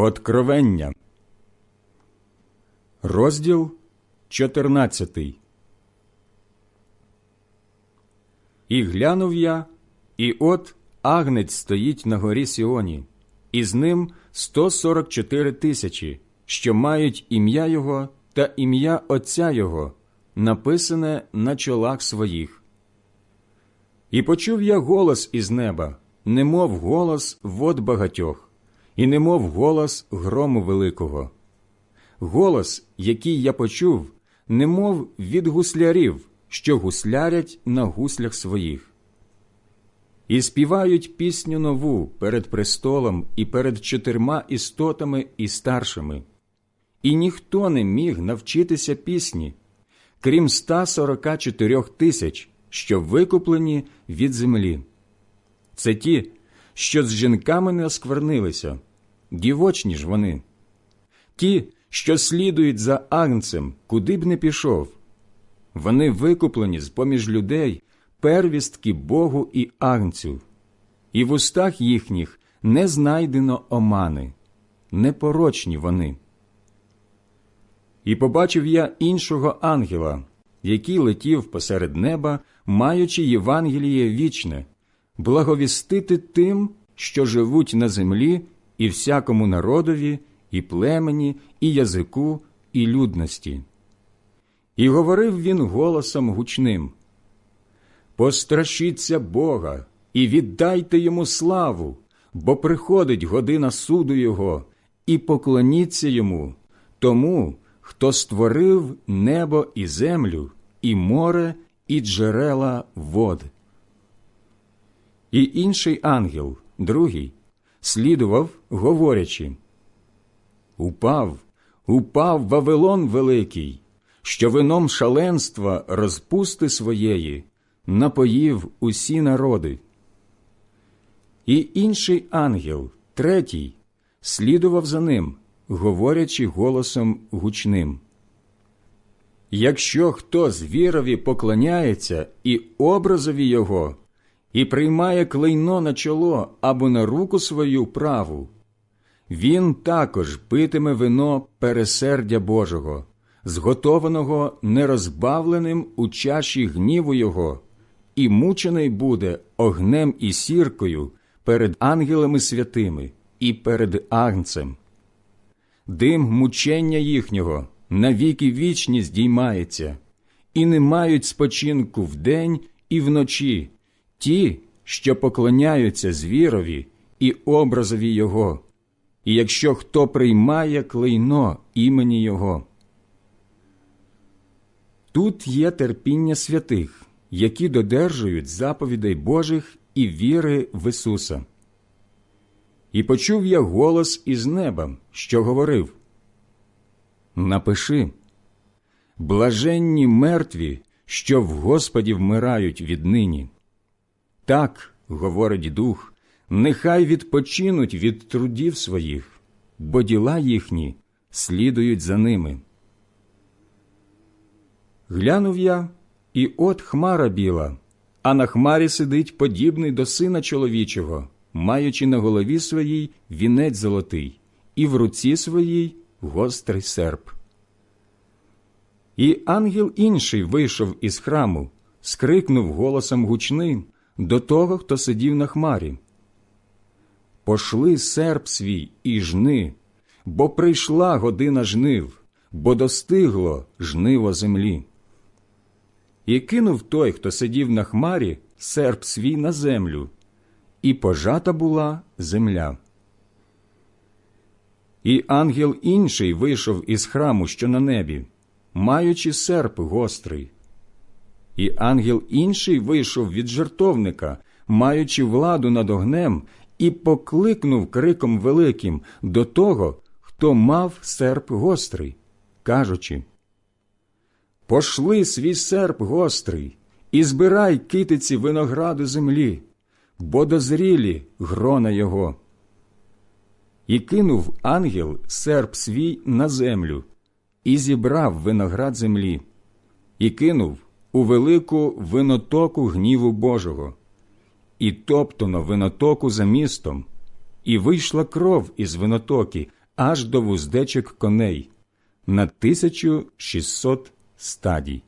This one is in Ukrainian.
Откровення, розділ 14 І глянув я, і от агнець стоїть на горі Сіоні, і з ним 144 тисячі, що мають ім'я Його та ім'я Отця Його, написане на чолах своїх. І почув я голос із неба, немов голос вод багатьох, і немов голос грому великого. Голос, який я почув, немов від гуслярів, що гуслярять на гуслях своїх. І співають пісню нову перед престолом і перед чотирма істотами і старшими. І ніхто не міг навчитися пісні, крім 144 тисяч, що викуплені від землі. Це ті, що з жінками не осквернилися, дівочні ж вони, ті, що слідують за агнцем, куди б не пішов. Вони викуплені з поміж людей первістки Богу і агнцю, і в устах їхніх не знайдено омани, непорочні вони. І побачив я іншого ангела, який летів посеред неба, маючи Євангеліє вічне, благовістити тим, що живуть на землі, і всякому народові, і племені, і язику, і людності. І говорив він голосом гучним Пострашіться Бога і віддайте йому славу, бо приходить година суду Його, і поклоніться йому, тому, хто створив небо і землю, і море, і джерела вод. І інший ангел, другий, слідував, говорячи Упав, упав Вавилон Великий, що вином шаленства розпусти своєї напоїв усі народи. І інший ангел, третій, слідував за ним, говорячи голосом гучним. Якщо хто звірові поклоняється і образові його, і приймає клейно на чоло або на руку свою праву, він також питиме вино пересердя Божого, зготованого нерозбавленим у чаші гніву Його, і мучений буде огнем і сіркою перед ангелами святими і перед агнцем. Дим мучення їхнього навіки вічні здіймається, і не мають спочинку вдень і вночі ті, що поклоняються звірові і образові Його, і якщо хто приймає клейно імені Його. Тут є терпіння святих, які додержують заповідей Божих і віри в Ісуса. І почув я голос із неба, що говорив Напиши блаженні мертві, що в Господі вмирають віднині. Так, говорить дух, нехай відпочинуть від трудів своїх, бо діла їхні слідують за ними. Глянув я, і от хмара біла, а на хмарі сидить подібний до сина чоловічого, маючи на голові своїй вінець золотий, і в руці своїй гострий серп. І ангел інший вийшов із храму, скрикнув голосом гучним до того, хто сидів на хмарі. Пошли серп свій і жни, бо прийшла година жнив, бо достигло жниво землі. І кинув той, хто сидів на хмарі, серп свій на землю, і пожата була земля. І ангел інший вийшов із храму, що на небі, маючи серп гострий. І ангел інший вийшов від жертовника, маючи владу над огнем, і покликнув криком великим до того, хто мав серп гострий, кажучи Пошли свій серп гострий, і збирай китиці винограду землі, бо дозрілі грона його. І кинув ангел серп свій на землю, і зібрав виноград землі, і кинув у велику винотоку гніву Божого, і топтано винотоку за містом, і вийшла кров із винотоки, аж до вуздечок коней на 1600 стадій.